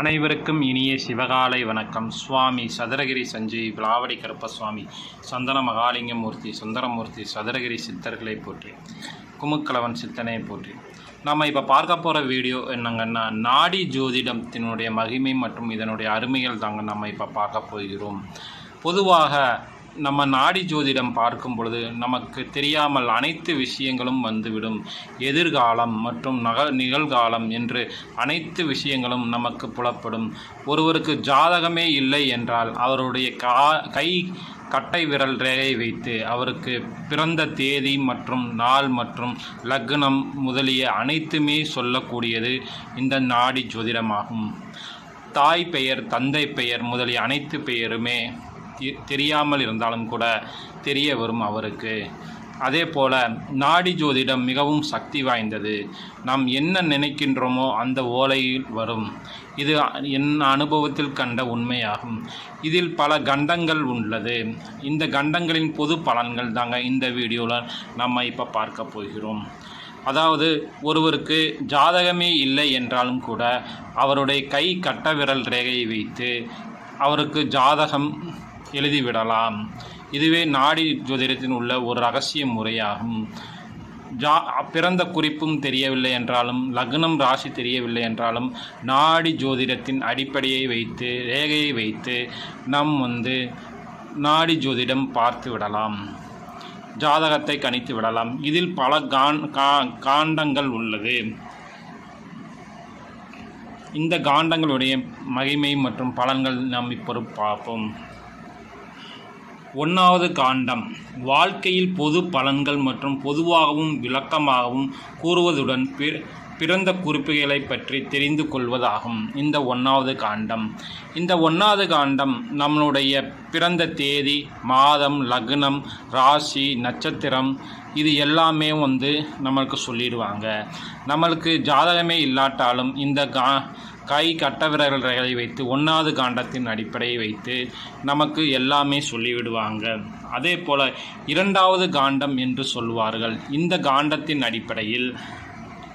அனைவருக்கும் இனிய சிவகாலை வணக்கம். சுவாமி சதுரகிரி சஞ்சய் விளாவடி கருப்பசுவாமி சந்தன மகாலிங்கம் மூர்த்தி சுந்தரமூர்த்தி சதுரகிரி சித்தர்களை போற்றி குமுக்கலவன் சித்தனை போற்றி. நம்ம இப்போ பார்க்க போகிற வீடியோ என்னங்கன்னா நாடி ஜோதிடத்தினுடைய மகிமை மற்றும் இதனுடைய அருமைகள் தாங்க நம்ம இப்போ பார்க்க போகிறோம். பொதுவாக நம்ம நாடி ஜோதிடம் பார்க்கும் பொழுது நமக்கு தெரியாமல் அனைத்து விஷயங்களும் வந்துவிடும். எதிர்காலம் மற்றும் நக நிகழ்காலம் என்று அனைத்து விஷயங்களும் நமக்கு புலப்படும். ஒருவருக்கு ஜாதகமே இல்லை என்றால் அவருடைய கா கை கட்டை விரல் ரேகை வைத்து அவருக்கு பிறந்த தேதி மற்றும் நாள் மற்றும் லக்னம் முதலிய அனைத்துமே சொல்லக்கூடியது இந்த நாடி ஜோதிடமாகும். தாய் பெயர் தந்தை பெயர் முதலிய அனைத்து பெயருமே தெரியாமல் இருந்தாலும் கூட தெரிய வரும் அவருக்கு. அதே போல் நாடி ஜோதிடம் மிகவும் சக்தி வாய்ந்தது. நாம் என்ன நினைக்கின்றோமோ அந்த ஓலையில் வரும். இது என் அனுபவத்தில் கண்ட உண்மையாகும். இதில் பல கண்டங்கள் உள்ளது. இந்த கண்டங்களின் பொது பலன்கள் தாங்க இந்த வீடியோவில் நம்ம இப்போ பார்க்க போகிறோம். அதாவது ஒருவருக்கு ஜாதகமே இல்லை என்றாலும் கூட அவருடைய கை கட்ட விரல் ரேகையை வைத்து அவருக்கு ஜாதகம் எழுதிவிடலாம். இதுவே நாடி ஜோதிடத்தில் உள்ள ஒரு ரகசிய முறையாகும். ஜா பிறந்த குறிப்பும் தெரியவில்லை என்றாலும் லக்னம் ராசி தெரியவில்லை என்றாலும் நாடி ஜோதிடத்தின் அடிப்படையை வைத்து ரேகையை வைத்து நம் வந்து நாடி ஜோதிடம் பார்த்து விடலாம். ஜாதகத்தை கணித்து விடலாம். இதில் பல கான் கா- காண்டங்கள் உள்ளது. இந்த காண்டங்களுடைய மகிமை மற்றும் பலன்கள் நாம் இப்பொழுது பார்ப்போம். ஒன்றாவது காண்டம். வாழ்க்கையில் பொது பலன்கள் மற்றும் பொதுவாகவும் விளக்கமாகவும் கூறுவதுடன் பிற பிறந்த குறிப்புகளை பற்றி தெரிந்து கொள்வதாகும். இந்த ஒன்றாவது காண்டம். இந்த ஒன்றாவது காண்டம் நம்மளுடைய பிறந்த தேதி மாதம் லக்னம் ராசி நட்சத்திரம் இது எல்லாமே வந்து நம்மளுக்கு சொல்லிடுவாங்க. நம்மளுக்கு ஜாதகமே இல்லாட்டாலும் இந்த கா கை கட்ட ரகளை வைத்து ஒன்றாவது காண்டத்தின் அடிப்படையை வைத்து நமக்கு எல்லாமே சொல்லிவிடுவாங்க. அதே போல் இரண்டாவது காண்டம் என்று சொல்வார்கள் இந்த காண்டத்தின் அடிப்படையில்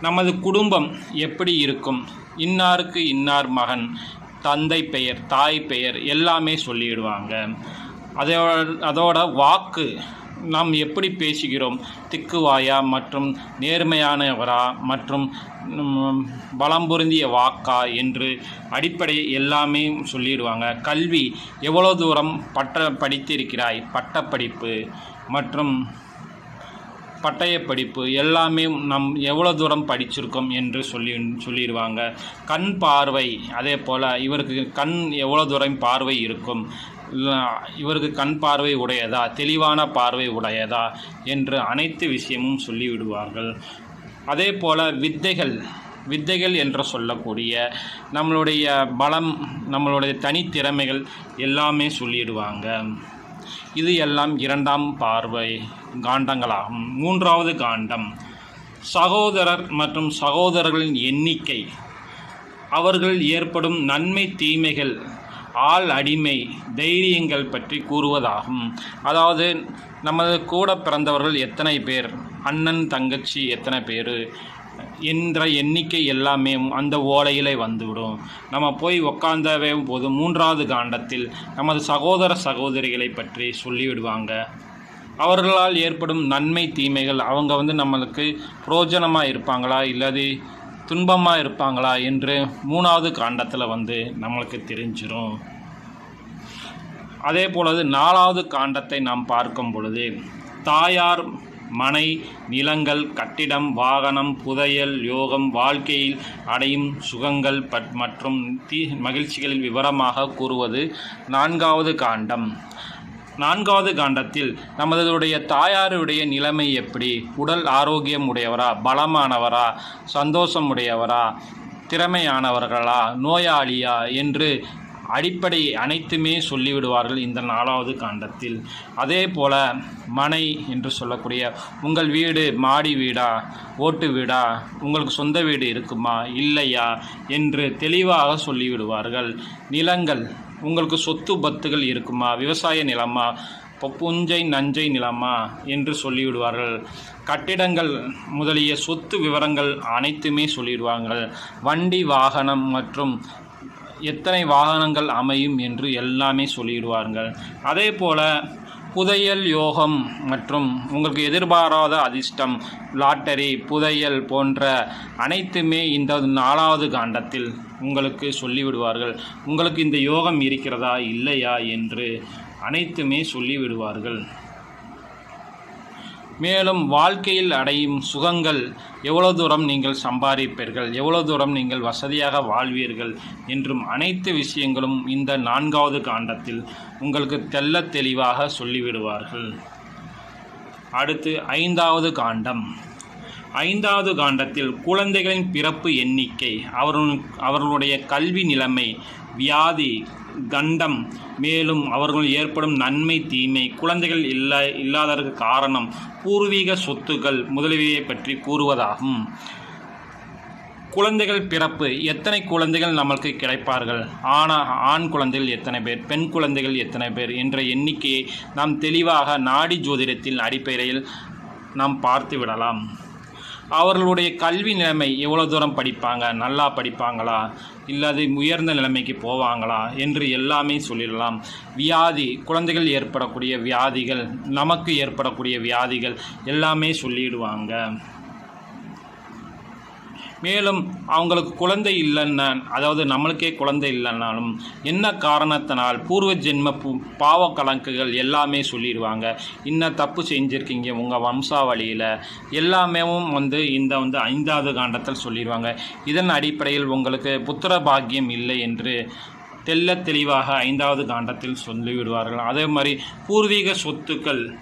நமது குடும்பம் எப்படி இருக்கும்? இன்னாருக்கு இன்னார் மகன் தந்தை பெயர் தாய் பெயர் எல்லாமே சொல்லிவிடுவாங்க. அதோட அதோட வாக்கு நாம் எப்படி பேசுகிறோம்? திக்குவாயா மற்றும் நேர்மையானவரா மற்றும் பலம் பொருந்திய வாக்கா என்று அடிப்படை எல்லாமே சொல்லிடுவாங்க. கல்வி எவ்வளோ தூரம் பட்ட படித்திருக்கிறாய்? பட்டப்படிப்பு மற்றும் பட்டயப்படிப்பு எல்லாமே நம் எவ்வளோ தூரம் படிச்சிருக்கோம் என்று சொல்லி சொல்லிடுவாங்க. கண் பார்வை அதே போல் இவருக்கு கண் எவ்வளோ தூரம் பார்வை இருக்கும்? இவருக்கு கண் பார்வை உடையதா தெளிவான பார்வை உடையதா என்று அனைத்து விஷயமும் சொல்லிவிடுவார்கள். அதே போல் வித்தைகள் வித்தைகள் என்று சொல்லக்கூடிய நம்மளுடைய பலம் நம்மளுடைய தனித்திறமைகள் எல்லாமே சொல்லிடுவாங்க இது எல்லாம் இரண்டாம் பார்வை காண்டங்களாகும். மூன்றாவது காண்டம் சகோதரர் மற்றும் சகோதரர்களின் எண்ணிக்கை. அவர்கள் ஏற்படும் நன்மை தீமைகள் ஆள் அடிமை தைரியங்கள் பற்றி கூறுவதாகும். அதாவது நமது கூட பிறந்தவர்கள் எத்தனை பேர்? அண்ணன் தங்கச்சி எத்தனை பேர்? என்ற எண்ணிக்கை எல்லாமே அந்த ஓலையிலே வந்துவிடும். நம்ம போய் உக்காந்தவே போது மூன்றாவது காண்டத்தில் நமது சகோதர சகோதரிகளை பற்றி சொல்லிவிடுவாங்க. அவர்களால் ஏற்படும் நன்மை தீமைகள் அவங்க வந்து நம்மளுக்கு புரோஜனமாக இருப்பாங்களா? இல்லாது துன்பமாக இருப்பாங்களா என்று மூணாவது காண்டத்தில் வந்து நம்மளுக்கு தெரிஞ்சிடும் அதே போலது நாலாவது காண்டத்தை நாம் பார்க்கும் பொழுது தாயார் மனை நிலங்கள் கட்டிடம் வாகனம் புதையல் யோகம் வாழ்க்கையில் அடையும் சுகங்கள் பட் மற்றும் தீ மகிழ்ச்சிகளில் விவரமாக கூறுவது நான்காவது காண்டம். நான்காவது காண்டத்தில் நமதுடைய தாயாருடைய நிலைமை எப்படி? உடல் ஆரோக்கியம் உடையவரா பலமானவரா? சந்தோஷம் உடையவரா திறமையானவர்களா? நோயாளியா? என்று அடிப்படை அனைத்துமே சொல்லிவிடுவார்கள் இந்த நாலாவது காண்டத்தில். அதே போல் மனை என்று சொல்லக்கூடிய உங்கள் வீடு மாடி வீடா? ஓட்டு வீடா? உங்களுக்கு சொந்த வீடு இருக்குமா? இல்லையா? என்று தெளிவாக சொல்லிவிடுவார்கள். நிலங்கள் உங்களுக்கு சொத்து பத்துகள் இருக்குமா? விவசாய நிலமா? இப்போ புஞ்சை நஞ்சை நிலமா? என்று சொல்லிவிடுவார்கள். கட்டிடங்கள் முதலிய சொத்து விவரங்கள் அனைத்துமே சொல்லிடுவார்கள் வண்டி வாகனம் மற்றும் எத்தனை வாகனங்கள் அமையும் என்று எல்லாமே சொல்லிடுவார்கள் அதே போல் புதையல் யோகம் மற்றும் உங்களுக்கு எதிர்பாராத அதிர்ஷ்டம் லாட்டரி புதையல் போன்ற அனைத்துமே இந்த நாலாவது காண்டத்தில் உங்களுக்கு சொல்லிவிடுவார்கள். உங்களுக்கு இந்த யோகம் இருக்கிறதா இல்லையா என்று அனைத்துமே சொல்லிவிடுவார்கள். மேலும் வாழ்க்கையில் அடையும் சுகங்கள் எவ்வளோ தூரம் நீங்கள் சம்பாதிப்பீர்கள்? எவ்வளோ தூரம் நீங்கள் வசதியாக வாழ்வீர்கள்? என்றும் அனைத்து விஷயங்களும் இந்த நான்காவது காண்டத்தில் உங்களுக்கு தெள்ளத் தெளிவாக சொல்லிவிடுவார்கள். அடுத்து ஐந்தாவது காண்டம். ஐந்தாவது காண்டத்தில் குழந்தைகளின் பிறப்பு எண்ணிக்கை அவர்கள் அவர்களுடைய கல்வி நிலைமை வியாதி கண்டம். மேலும் அவர்கள் ஏற்படும் நன்மை தீமை குழந்தைகள் இல்லா இல்லாததற்கு காரணம் பூர்வீக சொத்துக்கள் முதலியவை பற்றி கூறுவதாகும். குழந்தைகள் பிறப்பு. எத்தனை குழந்தைகள் நமக்கு கிடைப்பார்கள்? ஆனால் ஆண் குழந்தைகள் எத்தனை பேர்? பெண் குழந்தைகள் எத்தனை பேர்? என்ற எண்ணிக்கையை நாம் தெளிவாக நாடி ஜோதிடத்தில் அடிப்படையில் நாம் பார்த்து விடலாம். அவர்களுடைய கல்வி நிலைமை எவ்வளோ தூரம் படிப்பாங்க? நல்லா படிப்பாங்களா? இல்லாது உயர்ந்த நிலைமைக்கு போவாங்களா? என்று எல்லாமே சொல்லிடலாம். வியாதி குழந்தைகள் ஏற்படக்கூடிய வியாதிகள் நமக்கு ஏற்படக்கூடிய வியாதிகள் எல்லாமே சொல்லிடுவாங்க. மேலும் அவங்களுக்கு குழந்தை இல்லைன்னா அதாவது நம்மளுக்கே குழந்தை இல்லைன்னாலும் என்ன காரணத்தினால் பூர்வ ஜென்ம பு- பாவ கணக்குகள் எல்லாமே சொல்லிடுவாங்க. இன்ன தப்பு செஞ்சுருக்கீங்க உங்கள் வம்சாவளியில். எல்லாமே வந்து இந்த வந்து ஐந்தாவது காண்டத்தில் சொல்லிடுவாங்க. இதன் அடிப்படையில் உங்களுக்கு புத்திர பாக்கியம் இல்லை என்று தெல்ல தெளிவாக ஐந்தாவது காண்டத்தில் சொல்லிவிடுவார்கள். அதே மாதிரி பூர்வீக சொத்துக்கள்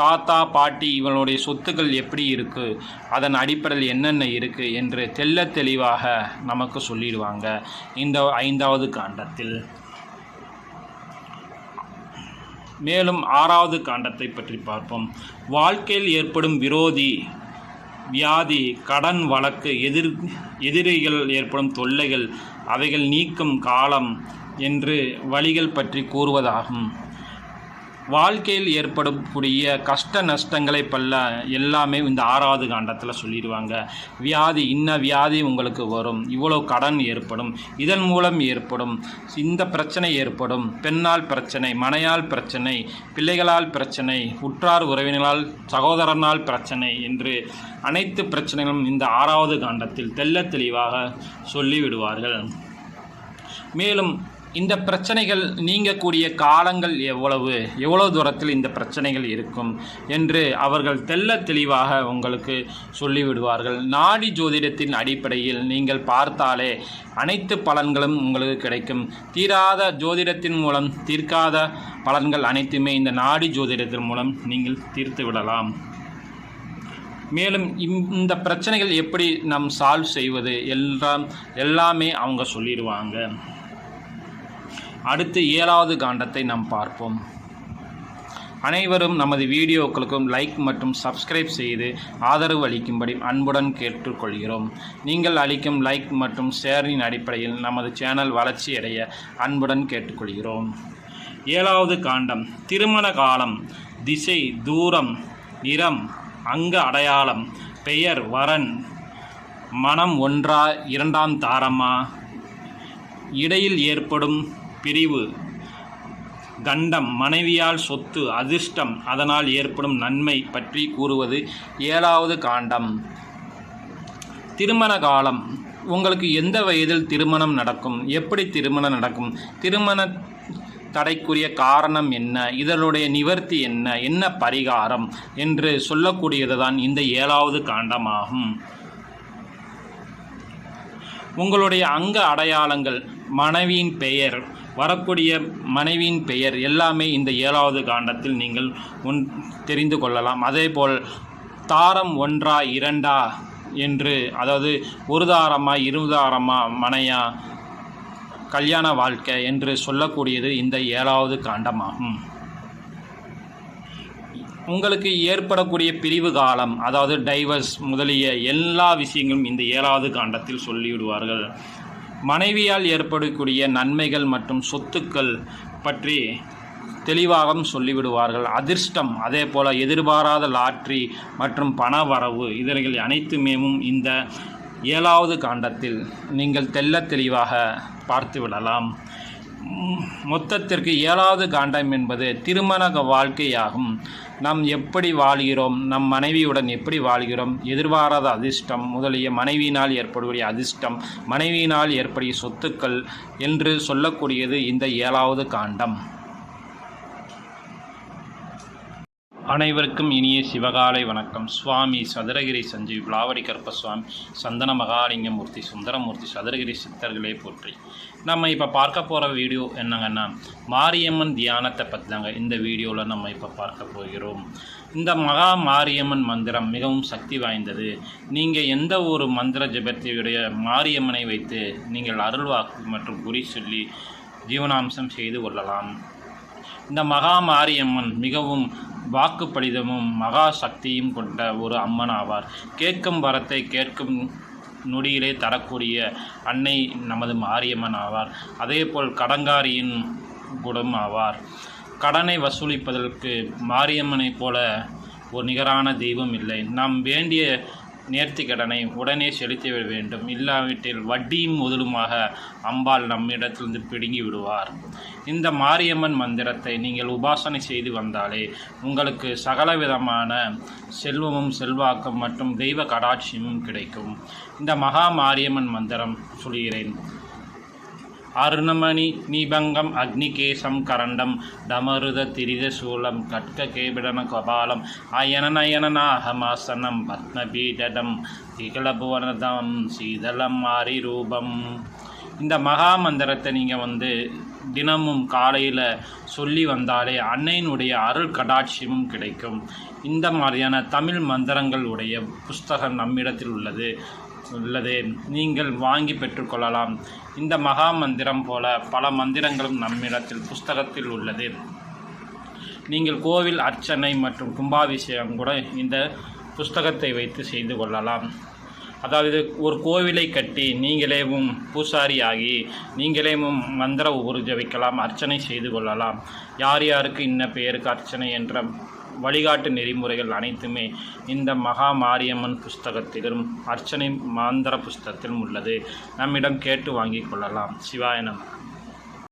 தாத்தா பாட்டி இவனுடைய சொத்துக்கள் எப்படி இருக்குது அதன் அடிப்படையில் என்னென்ன இருக்குது என்று தெல்ல தெளிவாக நமக்கு சொல்லிடுவாங்க. இந்த ஐந்தாவது காண்டத்தில். மேலும் ஆறாவது காண்டத்தை பற்றி பார்ப்போம். வாழ்க்கையில் ஏற்படும் விரோதி வியாதி கடன் வழக்கு எதிர் எதிரிகள் ஏற்படும் தொல்லைகள் அவைகள் நீக்கும் காலம் என்று வழிகள் பற்றி கூறுவதாகும். வாழ்க்கையில் ஏற்படக்கூடிய கஷ்ட நஷ்டங்களை பல்ல எல்லாமே இந்த ஆறாவது காண்டத்தில் சொல்லிடுவாங்க. வியாதி இன்ன வியாதி உங்களுக்கு வரும். இவ்வளோ கடன் ஏற்படும். இதன் மூலம் ஏற்படும். இந்த பிரச்சனை ஏற்படும். பெண்ணால் பிரச்சனை மனையால் பிரச்சனை பிள்ளைகளால் பிரச்சனை உற்றார் உறவினரால் சகோதரனால் பிரச்சனை என்று அனைத்து பிரச்சனைகளும் இந்த ஆறாவது காண்டத்தில் தெல்ல தெளிவாக சொல்லிவிடுவார்கள். மேலும் இந்த பிரச்சனைகள் நீங்கக்கூடிய காலங்கள் எவ்வளவு? எவ்வளவு தூரத்தில் இந்த பிரச்சனைகள் இருக்கும் என்று அவர்கள் தெல்ல தெளிவாக உங்களுக்கு சொல்லிவிடுவார்கள். நாடி ஜோதிடத்தின் அடிப்படையில் நீங்கள் பார்த்தாலே அனைத்து பலன்களும் உங்களுக்கு கிடைக்கும். தீராத ஜோதிடத்தின் மூலம் தீர்க்காத பலன்கள் அனைத்துமே இந்த நாடி ஜோதிடத்தின் மூலம் நீங்கள் தீர்த்து விடலாம். மேலும் இந்த பிரச்சனைகள் எப்படி நம் சால்வ் செய்வது? எல்லாம் எல்லாமே அவங்க சொல்லிடுவாங்க. அடுத்து ஏழாவது காண்டத்தை நாம் பார்ப்போம். அனைவரும் நமது வீடியோக்களுக்கும் லைக் மற்றும் சப்ஸ்கிரைப் செய்து ஆதரவு அளிக்கும்படி அன்புடன் கேட்டுக்கொள்கிறோம். நீங்கள் அளிக்கும் லைக் மற்றும் ஷேரின் அடிப்படையில் நமது சேனல் வளர்ச்சியடைய அன்புடன் கேட்டுக்கொள்கிறோம். ஏழாவது காண்டம் திருமண காலம் திசை தூரம் நிறம் அங்க அடையாளம் பெயர் வரன் மனம் ஒன்றா இரண்டாம் தாரமா இடையில் ஏற்படும் பிரிவு. கண்டம் மனைவியால் சொத்து அதிர்ஷ்டம் அதனால் ஏற்படும் நன்மை பற்றி கூறுவது ஏழாவது காண்டம். திருமண காலம். உங்களுக்கு எந்த வயதில் திருமணம் நடக்கும்? எப்படி திருமணம் நடக்கும்? திருமண தடைக்குரிய காரணம் என்ன? இதனுடைய நிவர்த்தி என்ன? என்ன பரிகாரம்? என்று சொல்லக்கூடியது தான் இந்த ஏழாவது காண்டமாகும். உங்களுடைய அங்க அடையாளங்கள் மனைவியின் பெயர் வரக்கூடிய மனைவியின் பெயர் எல்லாமே இந்த ஏழாவது காண்டத்தில் நீங்கள் உன் தெரிந்து கொள்ளலாம். அதேபோல் தாரம் ஒன்றா இரண்டா என்று அதாவது ஒரு தாரமா இருதாரமா மனையா கல்யாண வாழ்க்கை என்று சொல்லக்கூடியது இந்த ஏழாவது காண்டமாகும். உங்களுக்கு ஏற்படக்கூடிய பிரிவு காலம் அதாவது டைவர்ஸ் முதலிய எல்லா விஷயங்களும் இந்த ஏழாவது காண்டத்தில் சொல்லிவிடுவார்கள். மனைவியால் ஏற்படக்கூடிய நன்மைகள் மற்றும் சொத்துக்கள் பற்றி தெளிவாகவும் சொல்லிவிடுவார்கள். அதிர்ஷ்டம் அதே போல் எதிர்பாராத லாட்ரி மற்றும் பண வரவு இதர்கள் அனைத்துமேவும் இந்த ஏழாவது காண்டத்தில் நீங்கள் தெல்ல தெளிவாக பார்த்து விடலாம் மொத்தத்திற்கு ஏழாவது காண்டம் என்பது திருமண வாழ்க்கையாகும். நாம் எப்படி வாழ்கிறோம்? நம் மனைவியுடன் எப்படி வாழ்கிறோம்? எதிர்பாராத அதிர்ஷ்டம் முதலிய மனைவியினால் ஏற்படக்கூடிய அதிர்ஷ்டம் மனைவியினால் ஏற்படிய சொத்துக்கள் என்று சொல்லக்கூடியது இந்த ஏழாவது காண்டம். அனைவருக்கும் இனிய சிவகாலை வணக்கம். சுவாமி சதுரகிரி சஞ்சீவ் விளாவடி கருப்பசுவாமி சந்தன மகாலிங்கமூர்த்தி சுந்தரமூர்த்தி சதுரகிரி சித்தர்களே போற்றி. நம்ம இப்போ பார்க்க போகிற வீடியோ என்னங்கன்னா மாரியம்மன் தியானத்தை பற்றி தாங்க இந்த வீடியோவில் நம்ம இப்போ பார்க்க போகிறோம். இந்த மகா மாரியம்மன் மந்திரம் மிகவும் சக்தி வாய்ந்தது. நீங்கள் எந்த ஒரு மந்திர ஜபத்தையுடைய மாரியம்மனை வைத்து நீங்கள் அருள்வாக்கு மற்றும் குறி சொல்லி ஜீவனாம்சம் செய்து கொள்ளலாம். இந்த மகா மாரியம்மன் மிகவும் வாக்கு படிதமும் மகா சக்தியும் கொண்ட ஒரு அம்மன் ஆவார். கேட்கும் வரத்தை கேட்கும் நொடியிலே தரக்கூடிய அன்னை நமது மாரியம்மன் ஆவார். அதேபோல் கடங்காரியின் குடம் ஆவார். கடனை வசூலிப்பதற்கு மாரியம்மனைப் போல ஒரு நிகரான தெய்வம் இல்லை. நாம் வேண்டிய நேர்த்தி கடனை உடனே செலுத்திவிட வேண்டும். இல்லாவிட்டில் வட்டியும் முதலுமாக அம்பாள் நம்மிடத்திலிருந்து பிடுங்கி விடுவார். இந்த மாரியம்மன் மந்திரத்தை நீங்கள் உபாசனை செய்து வந்தாலே உங்களுக்கு சகலவிதமான செல்வமும் செல்வாக்கும் மற்றும் தெய்வ கடாட்சியமும் கிடைக்கும். இந்த மகா மாரியம்மன் மந்திரம் சொல்கிறேன். அருணமணி நீபங்கம் அக்னிகேசம் கரண்டம் டமருத திரித சூலம் கட்க கேபிடன கபாலம் அயனநயனநாகமாசனம் பத்மபீடடம் திகழபுவனதம் சீதளம் மாரி ரூபம் இந்த மகா மந்திரத்தை நீங்கள் வந்து தினமும் காலையில் சொல்லி வந்தாலே அன்னையினுடைய அருள் கடாட்சியமும் கிடைக்கும். இந்த மாதிரியான தமிழ் மந்திரங்களுடைய புஸ்தகம் நம்மிடத்தில் உள்ளது. உள்ளது. நீங்கள் வாங்கி பெற்றுக்கொள்ளலாம் இந்த மகா மந்திரம் போல பல மந்திரங்களும் நம்மிடத்தில் புஸ்தகத்தில் உள்ளது. நீங்கள் கோவில் அர்ச்சனை மற்றும் கும்பாபிஷேகம் கூட இந்த புஸ்தகத்தை வைத்து செய்து கொள்ளலாம். அதாவது ஒரு கோவிலை கட்டி நீங்களேவும் பூசாரி ஆகி நீங்களேவும் மந்திர உருஜ வைக்கலாம் அர்ச்சனை செய்து கொள்ளலாம். யார் யாருக்கு இன்ன பெயருக்கு அர்ச்சனை என்ற வழிகாட்டு நெறிமுறைகள் அனைத்துமே இந்த மகா மாரியம்மன் புஸ்தகத்திலும் அர்ச்சனை மாந்திர புஸ்தகத்திலும் உள்ளது. நம்மிடம் கேட்டு வாங்கிக் கொள்ளலாம். சிவாய நம.